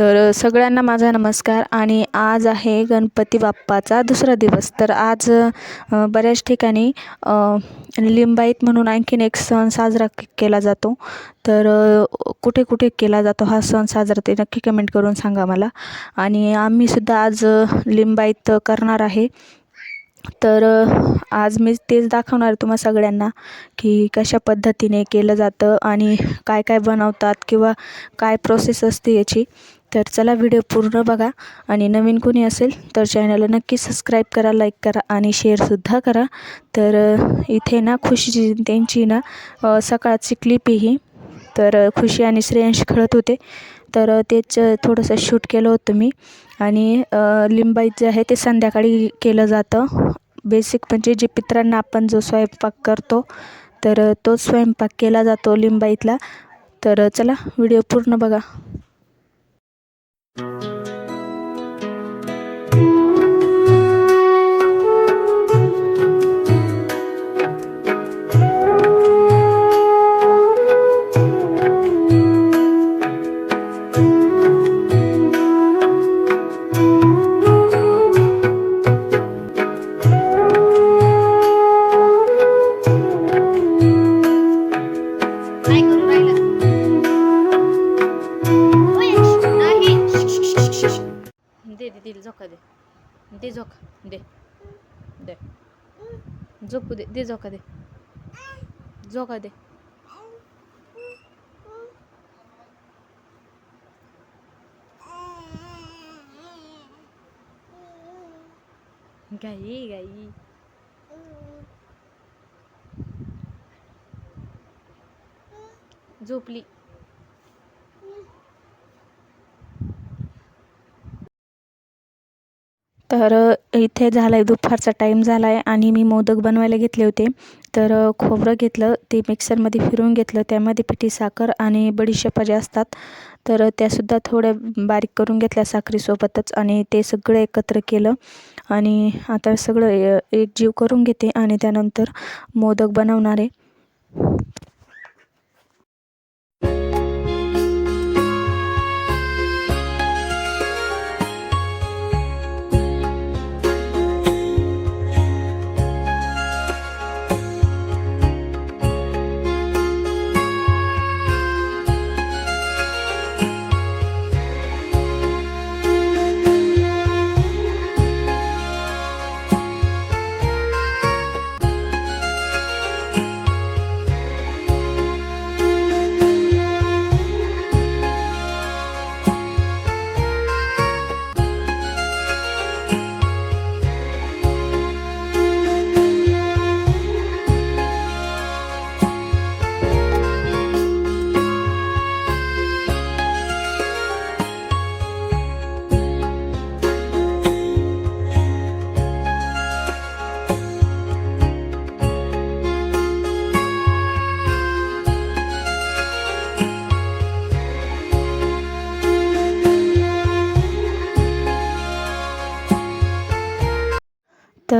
तर सगळ्यांना माझा नमस्कार आणि आज आहे गणपती बाप्पाचा दुसरा दिवस. तर आज बऱ्याच ठिकाणी लिंबाईत म्हणून आणखीन एक सण साजरा केला जातो. तर कुठे कुठे केला जातो हा सण साजरा ते नक्की कमेंट करून सांगा मला. आणि आम्हीसुद्धा आज लिंबाईत करणार आहे. तर आज मी तेच दाखवणार आहे तुम्हा सगळ्यांना की कशा पद्धतीने केलं जातं आणि काय काय बनवतात किंवा काय प्रोसेस असते याची. तर चला व्हिडिओ पूर्ण बघा. आणि नवीन कोणी असेल तर चॅनलला नक्की सबस्क्राईब करा लाईक करा आणि शेअरसुद्धा करा. तर इथे ना खुशीची त्यांची ना सकाळची क्लिप ही. तर खुशी आणि श्रेयांश खेळत होते. तर तेच थोडंसं शूट केलं होतं मी. आणि लिंबाईत जे आहे ते संध्याकाळी केलं जातं. बेसिक म्हणजे जे पित्रांना आपण जो स्वयंपाक करतो तर तो तोच स्वयंपाक केला जातो लिंबाईतला. तर चला व्हिडिओ पूर्ण बघा. काय झोपू दे दे झोका दे. झोका दे. गाई गाई झोपली. तर इथे झाला आहे दुपारचा टाईम झाला आहे आणि मी मोदक बनवायला घेतले होते. तर खोबरं घेतलं ते मिक्सरमध्ये फिरवून घेतलं. त्यामध्ये पिठी साखर आणि बडीशेपा ज्या असतात. तर त्यासुद्धा थोड्या बारीक करून घेतल्या साखरेसोबतच आणि ते सगळं एकत्र केलं. आणि आता सगळं एक एकजीव करून घेते आणि त्यानंतर मोदक बनवणार आहे.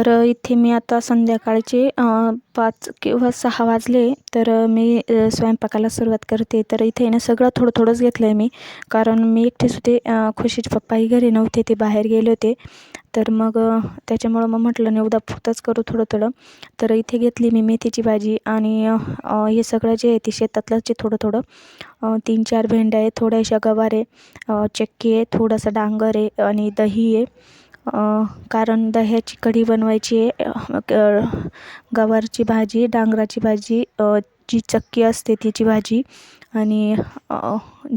तर इथे मी आता संध्याकाळचे पाच किंवा सहा वाजले तर मी स्वयंपाकाला सुरुवात करते. तर इथे ना सगळं थोडं थोडंच घेतलं आहे मी. कारण मी एकटेच होते अ, खुशीचे पप्पाही घरी नव्हते ते बाहेर गेले होते. तर मग त्याच्यामुळं मग म्हटलं निवदा पुरतंच करू थोडं थोडं तर इथे घेतली मी मेथीची भाजी आणि हे सगळं जे आहे ते शेतातलंच जे थोडं थोडं तीन चार भेंड्या आहे थोड्याशा गवार आहे चक्की आहे थोडासा डांगर आहे आणि दही आहे. कारण दह्याची कढी बनवायची आहे गवारची भाजी डांगराची भाजी जी चक्की असते तिची भाजी आणि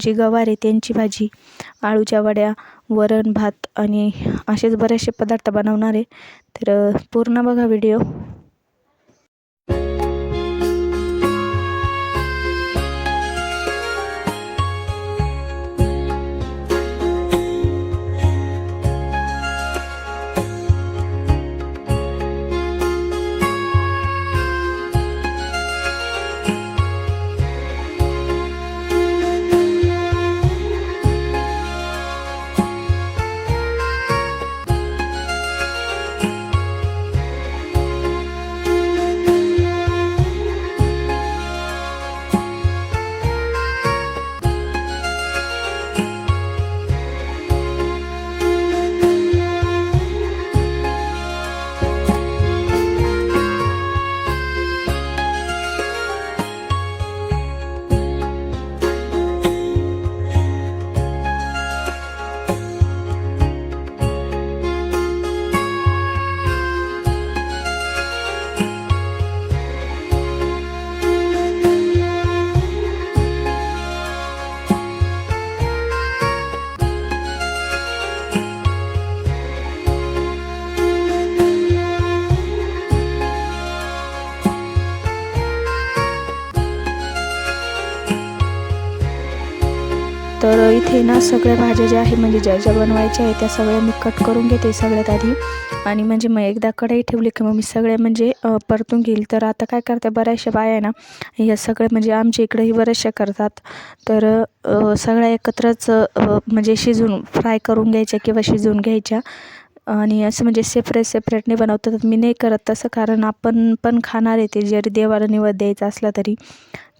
जी गवार आहे त्यांची भाजी आळूच्या वड्या वरण भात आणि असेच बरेचसे पदार्थ बनवणार आहे. तर पूर्ण बघा व्हिडिओ. ना सगळ्या भाज्या ज्या आहे म्हणजे ज्या ज्या बनवायच्या आहे त्या सगळ्या मी कट करून घेते सगळ्यात आधी. आणि म्हणजे मग एकदा कढई ठेवली की मग मी सगळे म्हणजे परतून घेईल. तर आता काय करते बऱ्याचशा बाया ना या सगळ्या म्हणजे आमच्या इकडेही बऱ्याचशा करतात. तर सगळ्या एकत्रच म्हणजे शिजून फ्राय करून घ्यायच्या किंवा शिजवून घ्यायच्या. आणि असं म्हणजे सेपरेट सेपरेट नाही तर मी नाही करत तसं कारण आपण पण खाणार आहे ते. जरी देवाला निवड द्यायचा असला तरी.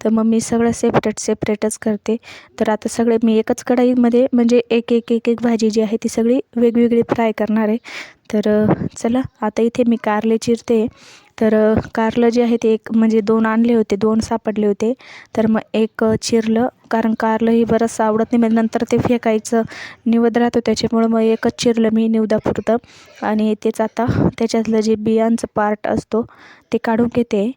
तर मग मी सगळं सेपरेट सेपरेटच करते. तर आता सगळे मी एकच कढाईमध्ये म्हणजे एक एक एक एक भाजी जी आहे ती सगळी वेगवेगळी फ्राय करणार आहे. तर चला आता इथे मी कारले चिरते. तर कारलं जे आहे ते एक म्हणजे दोन आणले होते दोन सापडले होते. तर मग एक चिरलं कारण कारलं ही बरंचसं आवडत नाही म्हणजे नंतर ते फेकायचं निवद राहतो त्याच्यामुळं मग एकच चिरलं मी निवदापुरतं. आणि तेच आता त्याच्यातलं जे बियांचं पार्ट असतो ते काढून घेते.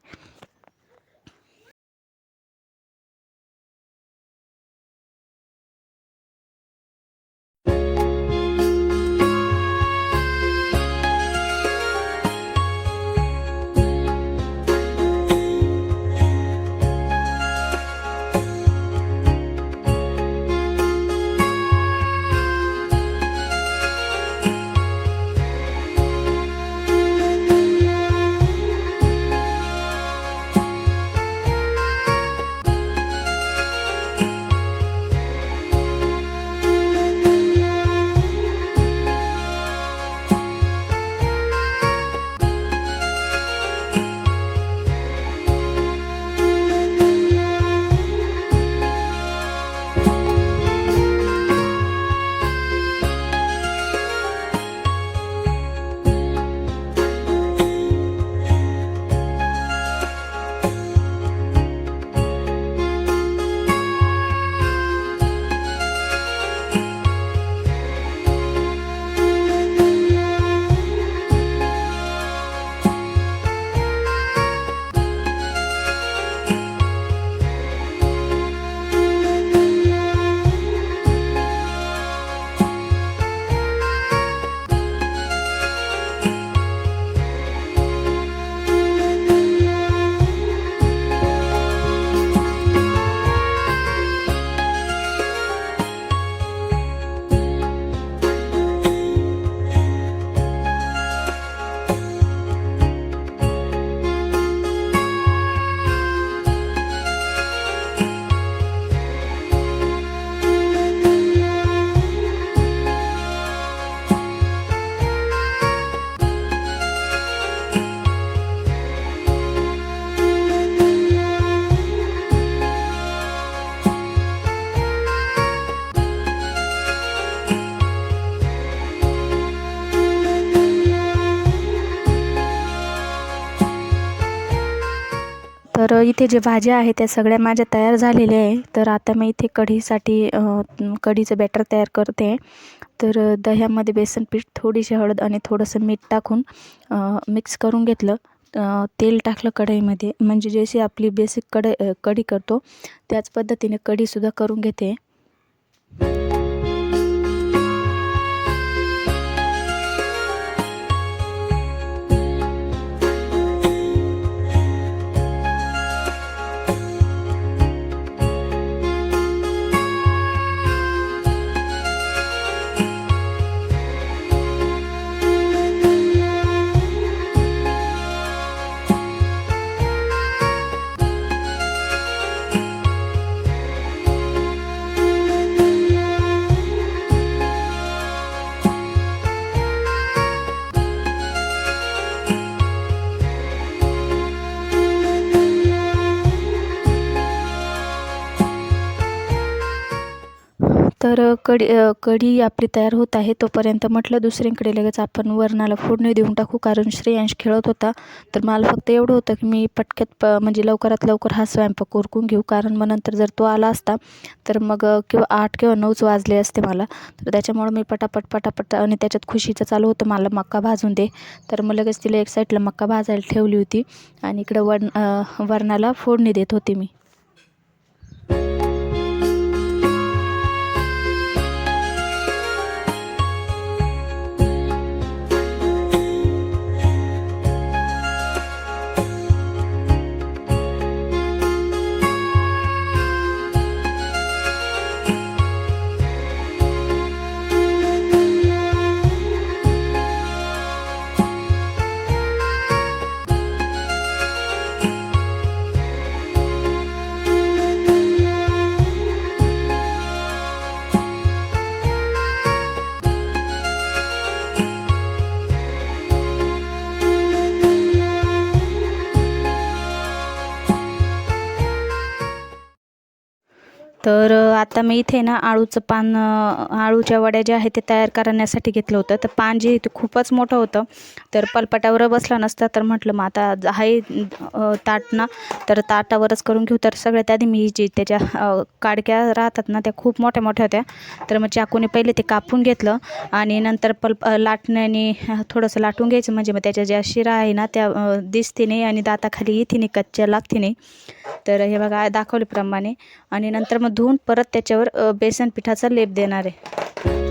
तर इथे जे भाज्या आहेत त्या सगळ्या माझ्या तयार झालेल्या आहे. तर आता मी इथे कढीसाठी कढीचं बॅटर तयार करते. तर दह्यामध्ये बेसन पीठ थोडीशी हळद आणि थोडंसं मीठ टाकून मिक्स करून घेतलं. तेल टाकलं कढईमध्ये. म्हणजे जशी आपली बेसिक कढई कढी करतो त्याच पद्धतीने कढीसुद्धा करून घेते. तर कढी कढी आपली तयार होत आहे तोपर्यंत म्हटलं दुसरीकडे लगेच आपण वरणाला फोडणी देऊन टाकू कारण श्रेयांश खेळत होता. तर मला फक्त एवढं होतं की मी पटक्यात प म्हणजे लवकरात लवकर हा स्वयंपाक उरकून घेऊ कारण मग नंतर जर तो आला असता तर मग किंवा आठ किंवा नऊच वाजले असते मला. तर त्याच्यामुळं मी पटापट पटापट आणि त्याच्यात खुशीचं चालू होतं मला मक्का भाजून दे. तर मग लगेच तिला एक साईडला मक्का भाजायला ठेवली होती आणि इकडं वर वरणाला फोडणी देत होते मी. आता मी इथे ना आळूचं पान आळूच्या वड्या ज्या आहेत ते तयार करण्यासाठी घेतलं होतं. तर पान जे ते खूपच मोठं होतं. तर पलपटावर बसला नसता तर म्हटलं मग आता आहे ताट ना. तर ताटावरच करून घेऊ. तर सगळ्यात आधी मी जे त्याच्या काडक्या राहतात ना त्या खूप मोठ्या मोठ्या होत्या. तर मग चाकूने पहिले ते कापून घेतलं आणि नंतर पल्प लाटण्याने थोडंसं लाटून घ्यायचं. म्हणजे मग त्याच्या ज्या शिरा आहे ना त्या दिसते नाही आणि दाताखाली येते नाही कच्च्या लागते नाही. तर हे बघा दाखवल्याप्रमाणे. आणि नंतर मग धुवून परत त्याच्यावर बेसन पिठाचा लेप देणार आहे.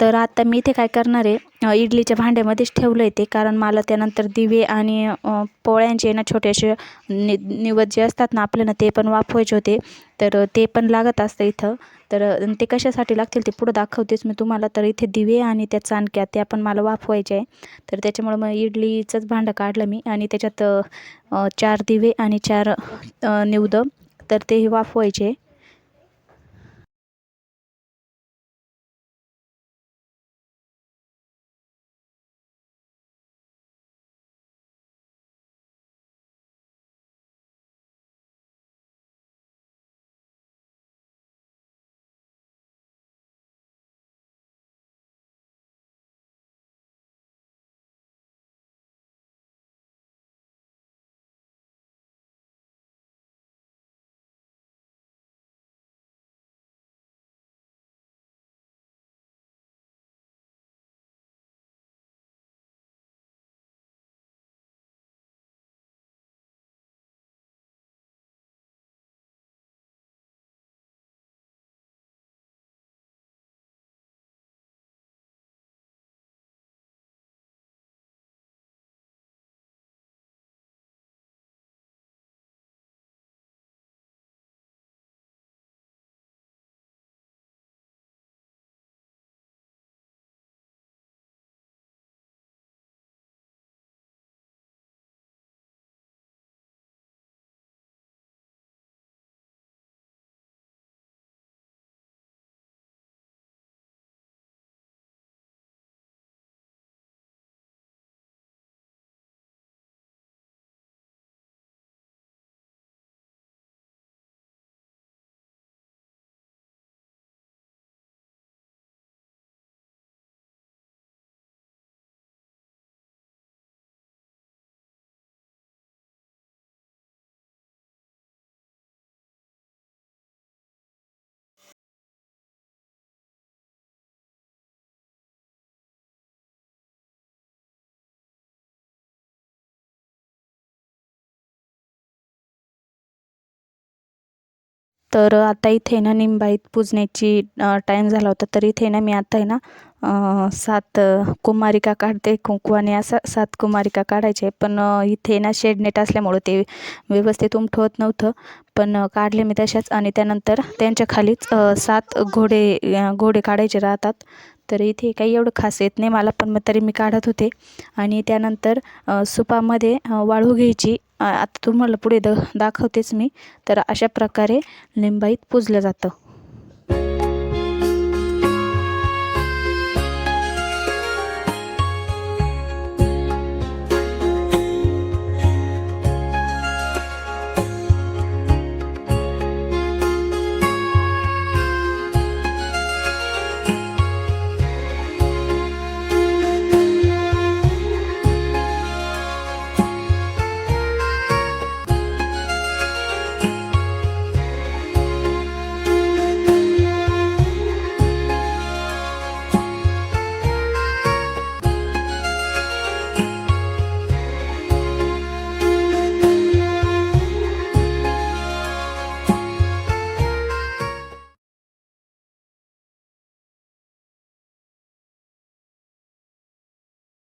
तर आता मी इथे काय करणार आहे इडलीच्या भांड्यामध्येच ठेवलं आहे ते कारण मला त्यानंतर दिवे आणि पोळ्यांचे ना छोटेसे नि निवद जे असतात ना आपल्याला ते पण वाफवायचे होते. तर ते पण लागत असतं इथं. तर ते कशासाठी लागतील ते पुढं दाखवतेच मी तुम्हाला. तर इथे दिवे आणि त्या चाणक्या त्या पण मला वाफवायच्या आहे. तर त्याच्यामुळं मग इडलीचंच भांडं काढलं मी. आणि त्याच्यात चार दिवे आणि चार निवद. तर ते वाफवायचे. तर आता इथे ना निंबाईत पूजण्याची टाईम झाला होता. तर इथे ना मी आता आहे ना सात कुमारिका काढते. कुंकवाने असा सात कुमारिका काढायचे. पण इथे ना शेडनेट असल्यामुळं ते व्यवस्थित उमठवत नव्हतं. पण काढले मी तशाच आणि त्यानंतर त्यांच्या खालीच सात घोडे घोडे काढायचे राहतात. तर इथे काही एवढं खास येत नाही. मला पण मग तरी मी काढत होते. आणि त्यानंतर सुपामध्ये वाळू घ्यायची. आता तुम्हाला पुढे द दाखवतेच मी. तर अशा प्रकारे लिंबाईत पुजलं जातं.